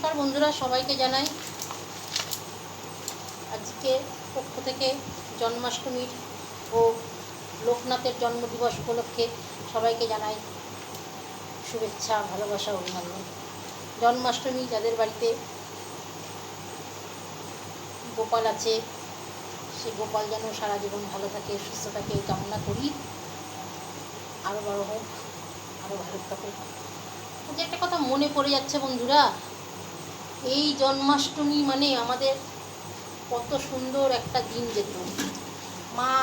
নমস্কার বন্ধুরা, সবাইকে জানাই। আজকে পক্ষ থেকে জন্মাষ্টমীর ও লোকনাথের জন্মদিবস উপলক্ষে সবাইকে জানাই শুভেচ্ছা, ভালোবাসা, অভিনন্দন। জন্মাষ্টমী যাদের বাড়িতে গোপাল আছে, সে গোপাল যেন সারা জীবন ভালো থাকে, সুস্থ থাকে কামনা করি। আরও বড় হোক আরও ভালো থাকুক। যে একটা কথা মনে পড়ে যাচ্ছে বন্ধুরা। এই জন্মাষ্টমী মানে আমাদের কত সুন্দর একটা দিন যেত। মা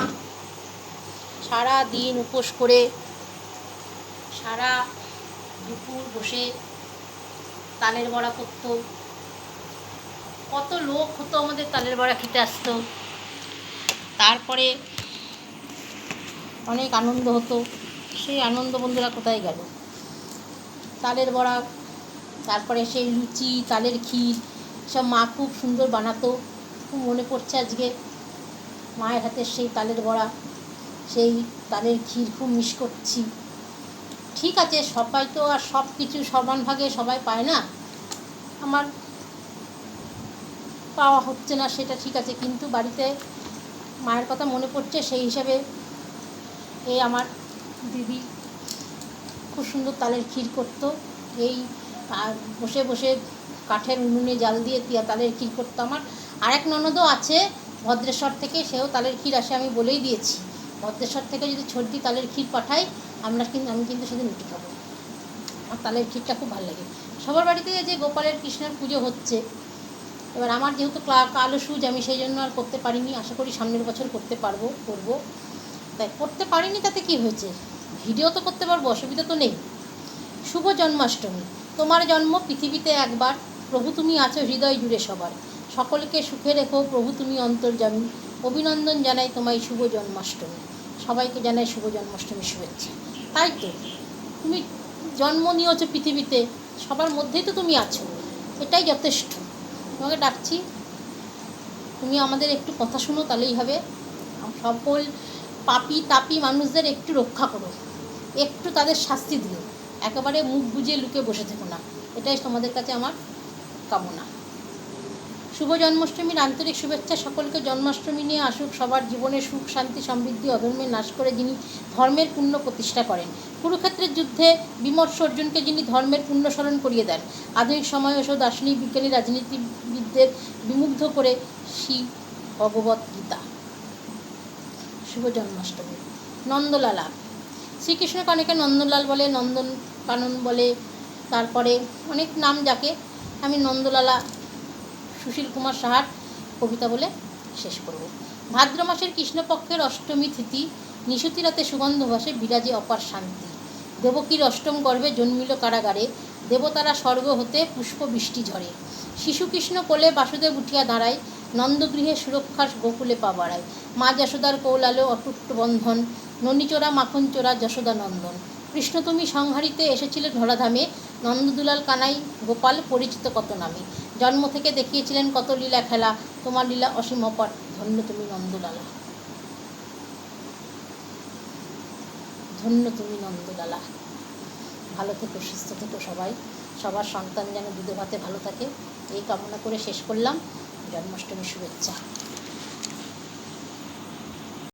সারা দিন উপোস করে সারা দুপুর বসে তালের বড়া করতো। কত লোক হতো আমাদের তালের বড়া খেতে আসতো। তারপরে অনেক আনন্দ হতো। সেই আনন্দ বন্ধুরা কোথায় গেল? তালের বড়া তারপরে সেই লুচি, তালের ক্ষীর, সব মা খুব সুন্দর বানাতো। খুব মনে পড়ছে আজকে। মায়ের হাতের সেই তালের বড়া, সেই তালের ক্ষীর খুব মিস করছি। ঠিক আছে, সবাই তো আর সব কিছু সমান ভাগে সবাই পায় না। আমার পাওয়া হচ্ছে না সেটা ঠিক আছে, কিন্তু বাড়িতে মায়ের কথা মনে পড়ছে সেই হিসাবে এই আমার দিদি খুব সুন্দর তালের ক্ষীর করতো। এই বসে বসে কাঠের উনুনে জাল দিয়ে তিয়া তালের ক্ষীর করতো আমার। আরেক ননদও আছে, ভদ্রেশ্বর থেকে, সেও তালের ক্ষীর আসে আমি বলেই দিয়েছি। ভদ্রেশ্বর থেকে যদি ছোটদি তালের ক্ষীর পাঠাই, আমরা কিন্তু আমি কিন্তু সেদিন রুটি খাব। আমার তালের ক্ষীরটা খুব ভালো লাগে। সবার বাড়িতে যে গোপালের কৃষ্ণের পুজো হচ্ছে, এবার আমার যেহেতু কালো সুজ আমি সেই জন্য আর করতে পারিনি। আশা করি সামনের বছর করতে পারব, করব। তাই করতে পারিনি, তাতে কি হয়েছে? ভিডিও তো করতে পারব, অসুবিধা তো নেই। শুভ জন্মাষ্টমী। তোমার জন্ম পৃথিবীতে একবার। প্রভু তুমি আছো হৃদয় জুড়ে সবার। সকলকে সুখে রেখো, প্রভু তুমি অন্তর্জামী অভিনন্দন জানাই তোমায় শুভ জন্মাষ্টমী। সবাইকে জানাই শুভ জন্মাষ্টমীর শুভেচ্ছা। তাই তো? তুমি জন্ম নিয়েছো পৃথিবীতে, সবার মধ্যেই তো তুমি আছো। এটাই যথেষ্ট। তোমাকে ডাকছি। তুমি আমাদের একটু কথা শুনো তাহলেই হবে। সকল পাপি তাপি মানুষদের একটু রক্ষা করো। একটু তাদের শাস্তি দিও। একেবারে মুখ বুজিয়ে লুকে বসে থেকো না। এটাই তোমাদের কাছে আমার কামনা। শুভ জন্মাষ্টমীর আন্তরিক শুভেচ্ছা সকলকে। জন্মাষ্টমী নিয়ে আসুক, সবার জীবনে সুখ, শান্তি, সমৃদ্ধি অধর্মের নাশ করে যিনি ধর্মের পুণ্য প্রতিষ্ঠা করেন। কুরুক্ষেত্রের যুদ্ধে বিমর্ষ অর্জুনকে যিনি ধর্মের পুণ্য স্মরণ করিয়ে দেন, আধুনিক সময় এসব দার্শনিক, বিজ্ঞানী, রাজনীতিবিদদের বিমুগ্ধ করে শ্রী ভগবত গীতা শুভ জন্মাষ্টমী। নন্দলালা। শ্রীকৃষ্ণকে অনেকে নন্দলাল বলে, নন্দন কানন বলে, তারপরে অনেক নাম যাকে। আমি নন্দলালা সুশীল কুমার সাহার কবিতা বলে শেষ করব। ভাদ্র মাসের কৃষ্ণপক্ষের অষ্টমী তিথি, নিশুতি রাতে সুগন্ধ ভাসে, বিরাজে অপার শান্তি। দেবকীর অষ্টম গর্ভে জন্মিল কারাগারে, দেবতারা স্বর্গ হতে পুষ্প বৃষ্টি ঝরে। শিশুকৃষ্ণ কোলে বাসুদেব উঠিয়া দাঁড়ায়, নন্দগৃহে সুরক্ষার গোকুলে পা বাড়ায়। মা যশোদার কৌলালো অটুট বন্ধন ননীচোরা মাখন চোরা যশোদা নন্দন কৃষ্ণ তুমি সংহারিতে এসেছিলে ধরাধামে, নন্দদুলাল কানাই, গোপাল পরিচিত কত নামে। জন্ম থেকে দেখিয়েছিলেন কত লীলা খেলা, তোমার লীলা অসীম অপার, ধন্য তুমি নন্দলালা। ধন্য তুমি নন্দলালা। ভালো থেকো, সুস্থ থেকো সবাই। সবার সন্তান যেন দুধে ভাতে ভালো থাকে। এই কামনা করে শেষ করলাম। জন্মাষ্টমীর শুভেচ্ছা।